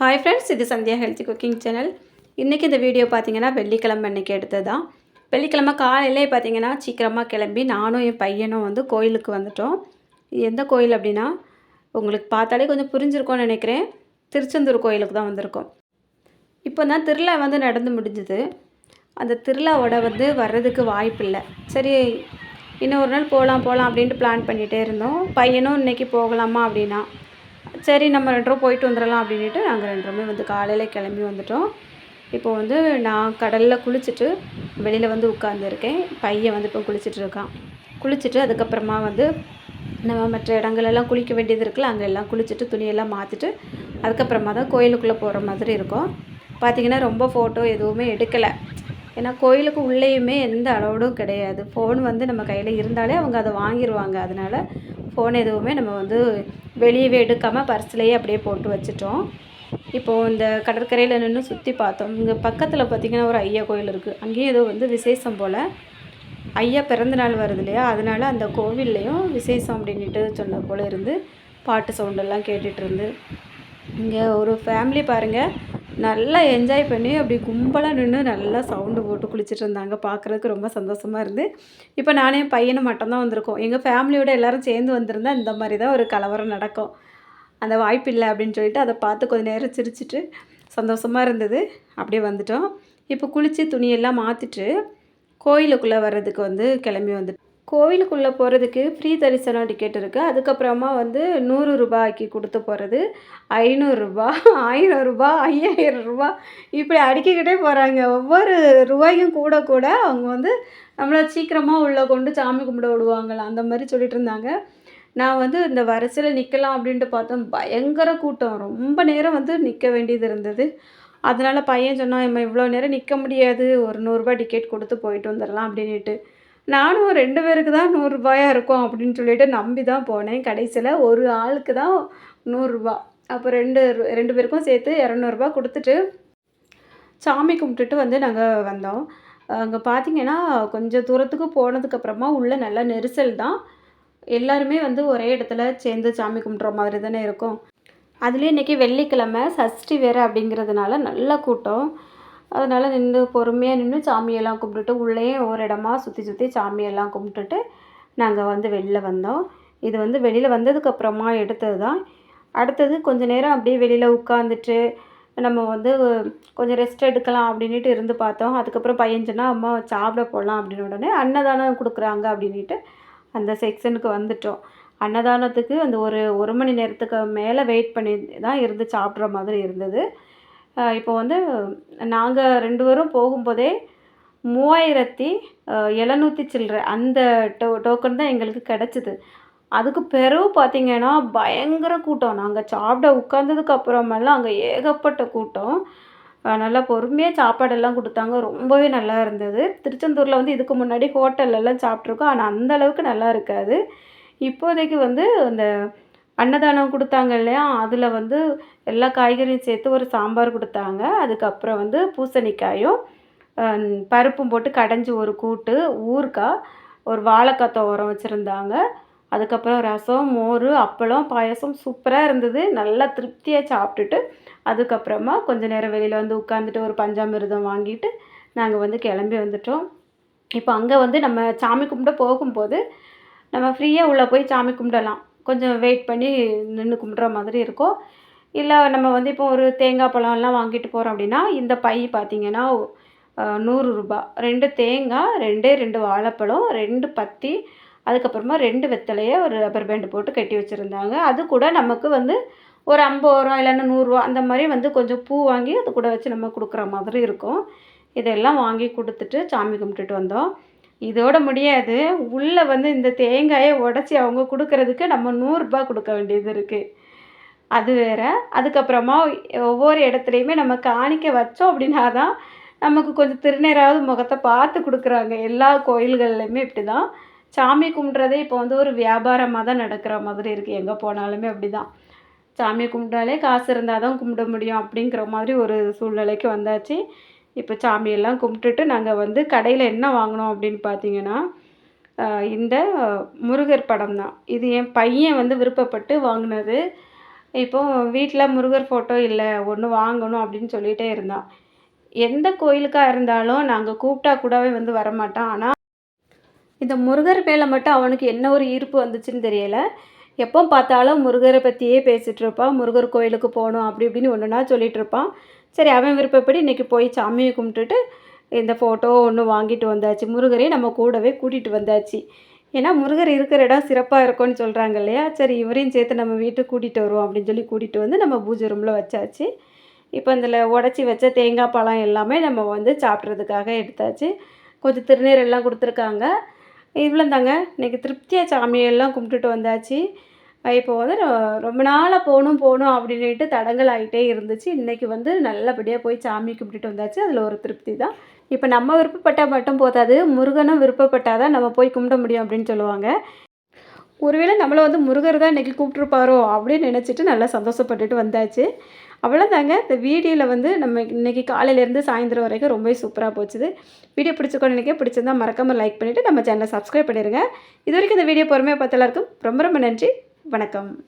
Hi friends இது Sandhya healthy cooking channel இன்றைக்கி இந்த வீடியோ பார்த்தீங்கன்னா வெள்ளிக்கிழமை அன்னைக்கு எடுத்தது? தான் வெள்ளிக்கிழமை காலையிலே பார்த்தீங்கன்னா சீக்கிரமாக கிளம்பி நானும் என் பையனும் வந்து கோயிலுக்கு வந்துட்டோம். எந்த கோயில் அப்படின்னா உங்களுக்கு பார்த்தாலே கொஞ்சம் புரிஞ்சிருக்கோன்னு நினைக்கிறேன். திருச்செந்தூர் கோயிலுக்கு தான் வந்திருக்கோம். இப்போ தான் திருவிழா வந்து நடந்து முடிஞ்சுது. அந்த திருவிழாவோட வந்து வர்றதுக்கு வாய்ப்பு இல்லை. சரி இன்னும் ஒரு நாள் போகலாம் போகலாம் அப்படின்ட்டு பிளான் பண்ணிகிட்டே இருந்தோம். பையனும் இன்னைக்கு போகலாமா அப்படின்னா சரி நம்ம ரெண்டு ரூபா போயிட்டு வந்துடலாம் அப்படின்ட்டு நாங்கள் ரெண்டு வந்து காலையில் கிளம்பி வந்துட்டோம். இப்போ வந்து நான் கடலில் குளிச்சுட்டு வெளியில் வந்து உட்காந்துருக்கேன் பையன் வந்து இப்போ குளிச்சுட்டு இருக்கான். குளிச்சுட்டு அதுக்கப்புறமா வந்து நம்ம மற்ற இடங்களெல்லாம் குளிக்க வேண்டியது இருக்குல்ல அங்கே எல்லாம் குளிச்சுட்டு துணியெல்லாம் மாற்றிட்டு அதுக்கப்புறமா தான் கோயிலுக்குள்ளே போகிற மாதிரி இருக்கும். பார்த்திங்கன்னா ரொம்ப ஃபோட்டோ எதுவுமே எடுக்கலை. ஏன்னா கோயிலுக்கு உள்ளேயுமே எந்த அளவுடும் கிடையாது. ஃபோன் வந்து நம்ம கையில் இருந்தாலே அவங்க அதை வாங்கிடுவாங்க அதனால் ஃபோன் எதுவுமே நம்ம வந்து வெளியவே எடுக்காமல் பர்ஸ்லேயே அப்படியே போட்டு வச்சுட்டோம். இப்போது இந்த கடற்கரையில் நின்று சுற்றி பார்த்தோம். இங்கே பக்கத்தில் பார்த்திங்கன்னா ஒரு ஐயா கோயில் இருக்குது அங்கேயும் ஏதோ வந்து விசேஷம் போல். ஐயா பிறந்த நாள் வருது இல்லையா? அதனால் அந்த கோவில்லையும் விசேஷம் அப்படின்ட்டு சொன்ன போல் இருந்து பாட்டு சவுண்டெல்லாம் கேட்டுகிட்டு இருந்து. இங்கே ஒரு ஃபேமிலி பாருங்கள் நல்லா என்ஜாய் பண்ணி அப்படி கும்பலாக நின்று நல்லா சவுண்டு போட்டு குளிச்சுட்டு இருந்தாங்க. பார்க்குறதுக்கு ரொம்ப சந்தோஷமாக இருந்து. இப்போ நானே பையனை மட்டும்தான் வந்திருக்கோம். எங்கள் ஃபேமிலியோட எல்லோரும் சேர்ந்து வந்திருந்தா இந்த மாதிரி தான் ஒரு கலவரம் நடக்கும். அந்த வாய்ப்பு இல்லை அப்படின்னு சொல்லிட்டு அதை பார்த்து கொஞ்சம் நேரம் சிரிச்சிட்டு சந்தோஷமாக இருந்தது. அப்படியே வந்துட்டோம். இப்போ குளித்து துணியெல்லாம் மாற்றிட்டு கோயிலுக்குள்ளே வர்றதுக்கு வந்து கிளம்பி வந்துட்டு கோவிலுக்குள்ளே போகிறதுக்கு ஃப்ரீ தரிசனம் டிக்கெட் இருக்குது அதுக்கப்புறமா வந்து நூறு ரூபாய்க்கு கொடுத்து போகிறது ஐநூறுரூபா ஆயிரம் ரூபா ஐயாயிரம் ரூபா இப்படி அடிக்கிக்கிட்டே போகிறாங்க ஒவ்வொரு ரூபாய்க்கும் கூட கூட அவங்க வந்து நம்மளை சீக்கிரமாக உள்ளே கொண்டு சாமி கும்பிட விடுவாங்களா அந்த மாதிரி சொல்லிட்டு இருந்தாங்க. நான் வந்து இந்த வரிசையில் நிற்கலாம் அப்படின்ட்டு பார்த்தோம். பயங்கர கூட்டம். ரொம்ப நேரம் வந்து நிற்க வேண்டியது இருந்தது. அதனால் பையன் சொன்னான் நம்ம இவ்வளோ நேரம் நிற்க முடியாது. ஒரு நூறுரூபா டிக்கெட் கொடுத்து போயிட்டு வந்துடலாம் அப்படின்ட்டு நானும் ரெண்டு பேருக்கு தான் நூறுரூபாயா இருக்கும் அப்படின்னு சொல்லிட்டு நம்பி தான் போனேன். கடைசியில் ஒரு ஆளுக்கு தான் நூறுரூபா அப்போ ரெண்டு ரெண்டு பேருக்கும் சேர்த்து இரநூறுபா கொடுத்துட்டு சாமி கும்பிட்டுட்டு வந்து நாங்கள் வந்தோம். அங்கே பார்த்தீங்கன்னா கொஞ்சம் தூரத்துக்கு போனதுக்கப்புறமா உள்ளே நல்ல நெரிசல் தான். எல்லாருமே வந்து ஒரே இடத்துல சேர்ந்து சாமி கும்பிட்ற மாதிரி தானே இருக்கும். அதுலேயும் இன்றைக்கி வெள்ளிக்கிழமை சஷ்டி வேறு அப்படிங்கிறதுனால நல்ல கூட்டம். அதனால் நின்று பொறுமையாக நின்று சாமியெல்லாம் கும்பிட்டுட்டு உள்ளேயே ஒரு இடமா சுற்றி சுற்றி சாமியெல்லாம் கும்பிட்டுட்டு நாங்கள் வந்து வெளில வந்தோம். இது வந்து வெளியில் வந்ததுக்கப்புறமா எடுத்தது தான். அடுத்தது கொஞ்சம் நேரம் அப்படியே வெளியில் உட்காந்துட்டு நம்ம வந்து கொஞ்சம் ரெஸ்ட் எடுக்கலாம் அப்படின்ட்டு இருந்து பார்த்தோம். அதுக்கப்புறம் பையன் சொன்னால் அம்மா சாப்பிட போகலாம் அப்படின்னு உடனே அன்னதானம் கொடுக்குறாங்க அப்படின்ட்டு அந்த செக்ஷனுக்கு வந்துட்டோம். அன்னதானத்துக்கு அந்த ஒரு ஒரு மணி நேரத்துக்கு மேலே வெயிட் பண்ணி தான் இருந்து சாப்பிட்ற மாதிரி இருந்தது. இப்போ வந்து நாங்கள் ரெண்டு பேரும் போகும்போதே மூவாயிரத்தி எழுநூற்றி சில்லற அந்த டோ டோக்கன் தான் எங்களுக்கு கிடச்சிது. அதுக்கு பிறகு பார்த்திங்கன்னா பயங்கர கூட்டம். நாங்கள் சாப்பிட உட்காந்ததுக்கு அப்புறமெல்லாம் அங்கே ஏகப்பட்ட கூட்டம். நல்லா பொறுமையாக சாப்பாடெல்லாம் கொடுத்தாங்க. ரொம்பவே நல்லா இருந்தது. திருச்செந்தூரில் வந்து இதுக்கு முன்னாடி ஹோட்டல்லலாம் சாப்பிட்ருக்கோம் ஆனால் அந்த அளவுக்கு நல்லா இருக்காது. இப்போதைக்கு வந்து அந்த அன்னதானம் கொடுத்தாங்க இல்லையா? அதில் வந்து எல்லா காய்கறியும் சேர்த்து ஒரு சாம்பார் கொடுத்தாங்க. அதுக்கப்புறம் வந்து பூசணிக்காயும் பருப்பும் போட்டு கடைஞ்சி ஒரு கூட்டு ஊறுக்காய் ஒரு வாழைக்காய் துவரம் வச்சுருந்தாங்க. அதுக்கப்புறம் ரசம் மோர் அப்பளம் பாயசம் சூப்பராக இருந்தது. நல்லா திருப்தியாக சாப்பிட்டுட்டு அதுக்கப்புறமா கொஞ்சம் நேரம் வெளியில் வந்து உட்காந்துட்டு ஒரு பஞ்சாமிர்தம் வாங்கிட்டு நாங்கள் வந்து கிளம்பி வந்துட்டோம். இப்போ அங்கே வந்து நம்ம சாமி கும்பிட போகும்போது நம்ம ஃப்ரீயாக உள்ளே போய் சாமி கும்பிடலாம். கொஞ்சம் வெயிட் பண்ணி நின்று கும்பிட்ற மாதிரி இருக்கும். இல்லை நம்ம வந்து இப்போ ஒரு தேங்காய் பழம்லாம் வாங்கிட்டு போகிறோம் அப்படின்னா இந்த பை பார்த்திங்கன்னா நூறு ரூபா. ரெண்டு தேங்காய் ரெண்டே ரெண்டு வாழைப்பழம் ரெண்டு பத்தி அதுக்கப்புறமா ரெண்டு வெத்தலையை ஒரு ரப்பர் பேண்டு போட்டு கட்டி வச்சுருந்தாங்க. அது கூட நமக்கு வந்து ஒரு ஐம்பது ரூபா இல்லைன்னா நூறுரூவா அந்த மாதிரி வந்து கொஞ்சம் பூ வாங்கி அது கூட வச்சு நம்ம கொடுக்குற மாதிரி இருக்கும். இதெல்லாம் வாங்கி கொடுத்துட்டு சாமி கும்பிட்டுட்டு வந்தோம். இதோட முடியாது. உள்ளே வந்து இந்த தேங்காயை உடச்சி அவங்க கொடுக்கறதுக்கு நம்ம நூறுரூபா கொடுக்க வேண்டியது இருக்குது அது வேறு. அதுக்கப்புறமா ஒவ்வொரு இடத்துலையுமே நம்ம காணிக்க வச்சோம் அப்படின்னா தான் நமக்கு கொஞ்சம் திருநேராவது முகத்தை பார்த்து கொடுக்குறாங்க. எல்லா கோயில்கள்லையுமே இப்படி தான் சாமி கும்பிட்றதே இப்போ வந்து ஒரு வியாபாரமாக தான் நடக்கிற மாதிரி இருக்குது எங்கே போனாலுமே அப்படி தான் சாமி கும்பிட்டாலே காசு இருந்தால் தான் கும்பிட முடியும் அப்படிங்கிற மாதிரி ஒரு சூழ்நிலைக்கு வந்தாச்சு. இப்போ சாமியெல்லாம் கும்பிட்டுட்டு நாங்கள் வந்து கடையில் என்ன வாங்கினோம் அப்படின்னு பார்த்தீங்கன்னா இந்த முருகர் படம் தான். இது என் பையன் வந்து விருப்பப்பட்டு வாங்கினது. இப்போ வீட்டில் முருகர் ஃபோட்டோ இல்லை ஒன்று வாங்கணும் அப்படின்னு சொல்லிகிட்டே இருந்தான். எந்த கோயிலுக்காக இருந்தாலும் நாங்கள் கூப்பிட்டா கூடவே வந்து வரமாட்டான். ஆனால் இந்த முருகர் மேலே மட்டும் அவனுக்கு என்ன ஒரு ஈர்ப்பு வந்துச்சுன்னு தெரியலை. எப்போ பார்த்தாலும் முருகரை பற்றியே பேசிகிட்டு இருப்பான் முருகர் கோயிலுக்கு போகணும் அப்படி இப்படின்னு ஒன்றுனா சொல்லிட்டு இருப்பான் சரி அவன் விருப்பப்படி இன்றைக்கி போய் சாமியை கும்பிட்டுட்டு இந்த ஃபோட்டோ ஒன்று வாங்கிட்டு வந்தாச்சு. முருகரையும் நம்ம கூடவே கூட்டிகிட்டு வந்தாச்சு. ஏன்னா முருகர் இருக்கிற இடம் சிறப்பாக இருக்கும்னு சொல்கிறாங்க இல்லையா? சரி இவரையும் சேர்த்து நம்ம வீட்டுக்கு கூட்டிகிட்டு வருவோம் அப்படின்னு சொல்லி கூட்டிகிட்டு வந்து நம்ம பூஜை ரூமில் வச்சாச்சு. இப்போ அதில் உடச்சி வச்ச தேங்காய் பழம் எல்லாமே நம்ம வந்து சாப்பிட்றதுக்காக எடுத்தாச்சு. கொஞ்சம் திருநீர் எல்லாம் கொடுத்துருக்காங்க. இவ்வளோ தாங்க இன்றைக்கி திருப்தியாக சாமியெல்லாம் கும்பிட்டுட்டு வந்தாச்சு. இப்போ வந்து ரொம்ப நாளாக போகணும் போகணும் அப்படின்ட்டு தடங்கள் ஆகிட்டே இருந்துச்சு. இன்றைக்கி வந்து நல்லபடியாக போய் சாமி கும்பிட்டுட்டு வந்தாச்சு. அதில் ஒரு திருப்தி தான். இப்போ நம்ம விருப்பப்பட்டால் மட்டும் போதாது முருகனும் விருப்பப்பட்டால் தான் நம்ம போய் கும்பிட முடியும் அப்படின்னு சொல்லுவாங்க. ஒருவேளை நம்மளை வந்து முருகர் தான் இன்றைக்கி கூப்பிட்ருப்பாரோ அப்படின்னு நினச்சிட்டு நல்லா சந்தோஷப்பட்டுட்டு வந்தாச்சு. அவ்வளோதாங்க இந்த வீடியோவில் வந்து நம்ம இன்றைக்கி காலையிலேருந்து சாயந்தரம் வரைக்கும் ரொம்பவே சூப்பராக போச்சுது. வீடியோ பிடிச்சிக்கோ நினைக்க பிடிச்சிருந்தா மறக்காமல் லைக் பண்ணிவிட்டு நம்ம சேனலை சப்ஸ்கிரைப் பண்ணிடுங்க இது வரைக்கும் இந்த வீடியோ பொறுமையாக பார்த்த எல்லாருக்கும் ரொம்ப ரொம்ப நன்றி. வணக்கம்.